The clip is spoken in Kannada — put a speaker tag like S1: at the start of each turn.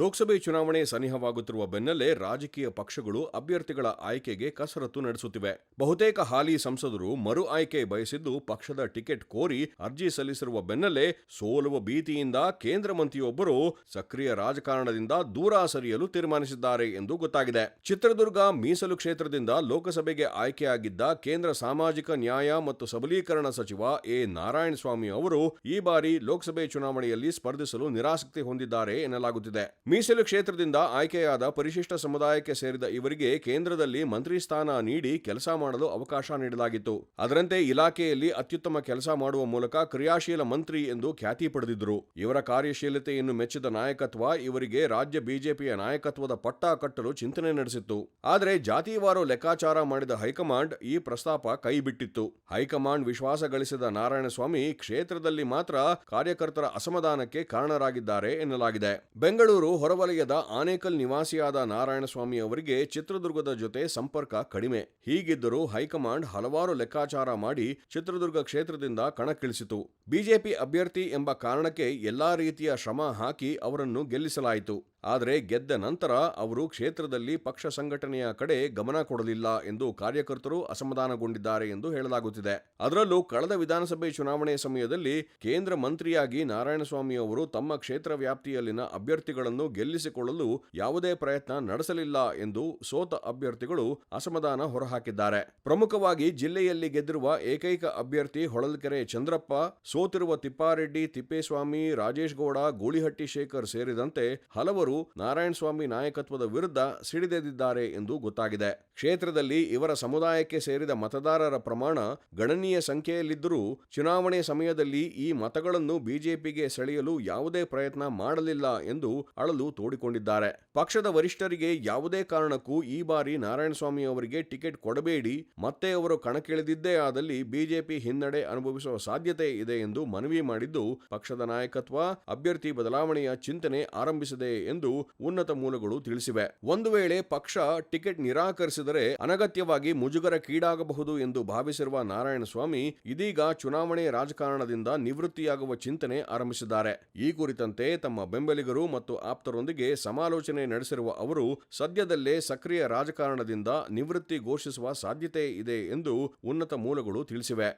S1: ಲೋಕಸಭೆ ಚುನಾವಣೆ ಸನಿಹವಾಗುತ್ತಿರುವ ಬೆನ್ನಲ್ಲೇ ರಾಜಕೀಯ ಪಕ್ಷಗಳು ಅಭ್ಯರ್ಥಿಗಳ ಆಯ್ಕೆಗೆ ಕಸರತ್ತು ನಡೆಸುತ್ತಿವೆ. ಬಹುತೇಕ ಹಾಲಿ ಸಂಸದರು ಮರು ಆಯ್ಕೆ ಬಯಸಿದ್ದು ಪಕ್ಷದ ಟಿಕೆಟ್ ಕೋರಿ ಅರ್ಜಿ ಸಲ್ಲಿಸಿರುವ ಬೆನ್ನಲ್ಲೇ ಸೋಲುವ ಭೀತಿಯಿಂದ ಕೇಂದ್ರ ಮಂತ್ರಿಯೊಬ್ಬರು ಸಕ್ರಿಯ ರಾಜಕಾರಣದಿಂದ ದೂರ ಸರಿಯಲು ತೀರ್ಮಾನಿಸಿದ್ದಾರೆ ಎಂದು ಗೊತ್ತಾಗಿದೆ. ಚಿತ್ರದುರ್ಗ ಮೀಸಲು ಕ್ಷೇತ್ರದಿಂದ ಲೋಕಸಭೆಗೆ ಆಯ್ಕೆಯಾಗಿದ್ದ ಕೇಂದ್ರ ಸಾಮಾಜಿಕ ನ್ಯಾಯ ಮತ್ತು ಸಬಲೀಕರಣ ಸಚಿವ ಎ. ನಾರಾಯಣಸ್ವಾಮಿ ಅವರು ಈ ಬಾರಿ ಲೋಕಸಭೆ ಚುನಾವಣೆಯಲ್ಲಿ ಸ್ಪರ್ಧಿಸಲು ನಿರಾಸಕ್ತಿ ಹೊಂದಿದ್ದಾರೆ ಎನ್ನಲಾಗುತ್ತಿದೆ. ಮೀಸಲು ಕ್ಷೇತ್ರದಿಂದ ಆಯ್ಕೆಯಾದ ಪರಿಶಿಷ್ಟ ಸಮುದಾಯಕ್ಕೆ ಸೇರಿದ ಇವರಿಗೆ ಕೇಂದ್ರದಲ್ಲಿ ಮಂತ್ರಿ ಸ್ಥಾನ ನೀಡಿ ಕೆಲಸ ಮಾಡಲು ಅವಕಾಶ ನೀಡಲಾಗಿತ್ತು. ಅದರಂತೆ ಇಲಾಖೆಯಲ್ಲಿ ಅತ್ಯುತ್ತಮ ಕೆಲಸ ಮಾಡುವ ಮೂಲಕ ಕ್ರಿಯಾಶೀಲ ಮಂತ್ರಿ ಎಂದು ಖ್ಯಾತಿ ಪಡೆದಿದ್ದರು. ಇವರ ಕಾರ್ಯಶೀಲತೆಯನ್ನು ಮೆಚ್ಚಿದ ನಾಯಕತ್ವ ಇವರಿಗೆ ರಾಜ್ಯ ಬಿಜೆಪಿಯ ನಾಯಕತ್ವದ ಪಟ್ಟ ಕಟ್ಟಲು ಚಿಂತನೆ ನಡೆಸಿತ್ತು. ಆದರೆ ಜಾತಿವಾರು ಲೆಕ್ಕಾಚಾರ ಮಾಡಿದ ಹೈಕಮಾಂಡ್ ಈ ಪ್ರಸ್ತಾಪ ಕೈಬಿಟ್ಟಿತ್ತು. ಹೈಕಮಾಂಡ್ ವಿಶ್ವಾಸ ಗಳಿಸಿದ ನಾರಾಯಣಸ್ವಾಮಿ ಕ್ಷೇತ್ರದಲ್ಲಿ ಮಾತ್ರ ಕಾರ್ಯಕರ್ತರ ಅಸಮಾಧಾನಕ್ಕೆ ಕಾರಣರಾಗಿದ್ದಾರೆ ಎನ್ನಲಾಗಿದೆ. ಬೆಂಗಳೂರು ಹೊರವಲಯದ ಆನೇಕಲ್ ನಿವಾಸಿಯಾದ ನಾರಾಯಣಸ್ವಾಮಿ ಅವರಿಗೆ ಚಿತ್ರದುರ್ಗದ ಜೊತೆ ಸಂಪರ್ಕ ಕಡಿಮೆ. ಹೀಗಿದ್ದರೂ ಹೈಕಮಾಂಡ್ ಹಲವಾರು ಲೆಕ್ಕಾಚಾರ ಮಾಡಿ ಚಿತ್ರದುರ್ಗ ಕ್ಷೇತ್ರದಿಂದ ಕಣಕ್ಕಿಳಿಸಿತು. ಬಿಜೆಪಿ ಅಭ್ಯರ್ಥಿ ಎಂಬ ಕಾರಣಕ್ಕೆ ಎಲ್ಲಾ ರೀತಿಯ ಶ್ರಮ ಹಾಕಿ ಅವರನ್ನು ಗೆಲ್ಲಿಸಲಾಯಿತು. ಆದರೆ ಗೆದ್ದ ನಂತರ ಅವರು ಕ್ಷೇತ್ರದಲ್ಲಿ ಪಕ್ಷ ಸಂಘಟನೆಯ ಕಡೆ ಗಮನ ಕೊಡಲಿಲ್ಲ ಎಂದು ಕಾರ್ಯಕರ್ತರು ಅಸಮಾಧಾನಗೊಂಡಿದ್ದಾರೆ ಎಂದು ಹೇಳಲಾಗುತ್ತಿದೆ. ಅದರಲ್ಲೂ ಕಳೆದ ವಿಧಾನಸಭೆ ಚುನಾವಣೆ ಸಮಯದಲ್ಲಿ ಕೇಂದ್ರ ಮಂತ್ರಿಯಾಗಿ ನಾರಾಯಣಸ್ವಾಮಿ ಅವರು ತಮ್ಮ ಕ್ಷೇತ್ರ ವ್ಯಾಪ್ತಿಯಲ್ಲಿನ ಅಭ್ಯರ್ಥಿಗಳನ್ನು ಗೆಲ್ಲಿಸಿಕೊಳ್ಳಲು ಯಾವುದೇ ಪ್ರಯತ್ನ ನಡೆಸಲಿಲ್ಲ ಎಂದು ಸೋತ ಅಭ್ಯರ್ಥಿಗಳು ಅಸಮಾಧಾನ ಹೊರಹಾಕಿದ್ದಾರೆ. ಪ್ರಮುಖವಾಗಿ ಜಿಲ್ಲೆಯಲ್ಲಿ ಗೆದ್ದಿರುವ ಏಕೈಕ ಅಭ್ಯರ್ಥಿ ಹೊಳಲ್ಕೆರೆ ಚಂದ್ರಪ್ಪ, ಸೋತಿರುವ ತಿಪ್ಪಾರೆಡ್ಡಿ, ತಿಪ್ಪೇಸ್ವಾಮಿ, ರಾಜೇಶ್ ಗೌಡ ಗೂಳಿಹಟ್ಟಿ ಶೇಖರ್ ಸೇರಿದಂತೆ ಹಲವರು ನಾರಾಯಣಸ್ವಾಮಿ ನಾಯಕತ್ವದ ವಿರುದ್ಧ ಸಿಡಿದೆದಿದ್ದಾರೆ ಎಂದು ಗೊತ್ತಾಗಿದೆ. ಕ್ಷೇತ್ರದಲ್ಲಿ ಇವರ ಸಮುದಾಯಕ್ಕೆ ಸೇರಿದ ಮತದಾರರ ಪ್ರಮಾಣ ಗಣನೀಯ ಸಂಖ್ಯೆಯಲ್ಲಿದ್ದರೂ ಚುನಾವಣೆ ಸಮಯದಲ್ಲಿ ಈ ಮತಗಳನ್ನು ಬಿಜೆಪಿಗೆ ಸೆಳೆಯಲು ಯಾವುದೇ ಪ್ರಯತ್ನ ಮಾಡಲಿಲ್ಲ ಎಂದು ಅಳಲು ತೋಡಿಕೊಂಡಿದ್ದಾರೆ. ಪಕ್ಷದ ವರಿಷ್ಠರಿಗೆ ಯಾವುದೇ ಕಾರಣಕ್ಕೂ ಈ ಬಾರಿ ನಾರಾಯಣಸ್ವಾಮಿ ಅವರಿಗೆ ಟಿಕೆಟ್ ಕೊಡಬೇಡಿ, ಮತ್ತೆ ಅವರು ಕಣಕ್ಕಿಳಿದಿದ್ದೇ ಆದಲ್ಲಿ ಬಿಜೆಪಿ ಹಿನ್ನಡೆ ಅನುಭವಿಸುವ ಸಾಧ್ಯತೆ ಇದೆ ಎಂದು ಮನವಿ ಮಾಡಿದ್ದು ಪಕ್ಷದ ನಾಯಕತ್ವ, ಅಭ್ಯರ್ಥಿ ಬದಲಾವಣೆಯ ಚಿಂತನೆ ಆರಂಭಿಸಿದೆ ಎಂದು ಉನ್ನತ ಮೂಲಗಳು ತಿಳಿಸಿವೆ. ಒಂದು ವೇಳೆ ಪಕ್ಷ ಟಿಕೆಟ್ ನಿರಾಕರಿಸಿದರೆ ಅನಗತ್ಯವಾಗಿ ಮುಜುಗರಕ್ಕೀಡಾಗಬಹುದು ಎಂದು ಭಾವಿಸಿರುವ ನಾರಾಯಣಸ್ವಾಮಿ ಇದೀಗ ಚುನಾವಣೆ ರಾಜಕಾರಣದಿಂದ ನಿವೃತ್ತಿಯಾಗುವ ಚಿಂತನೆ ಆರಂಭಿಸಿದ್ದಾರೆ. ಈ ಕುರಿತಂತೆ ತಮ್ಮ ಬೆಂಬಲಿಗರು ಮತ್ತು ಆಪ್ತರೊಂದಿಗೆ ಸಮಾಲೋಚನೆ ನಡೆಸಿರುವ ಅವರು, ಸದ್ಯದಲ್ಲೇ ಸಕ್ರಿಯ ರಾಜಕಾರಣದಿಂದ ನಿವೃತ್ತಿ ಘೋಷಿಸುವ ಸಾಧ್ಯತೆ ಇದೆ ಎಂದು ಉನ್ನತ ಮೂಲಗಳು ತಿಳಿಸಿವೆ.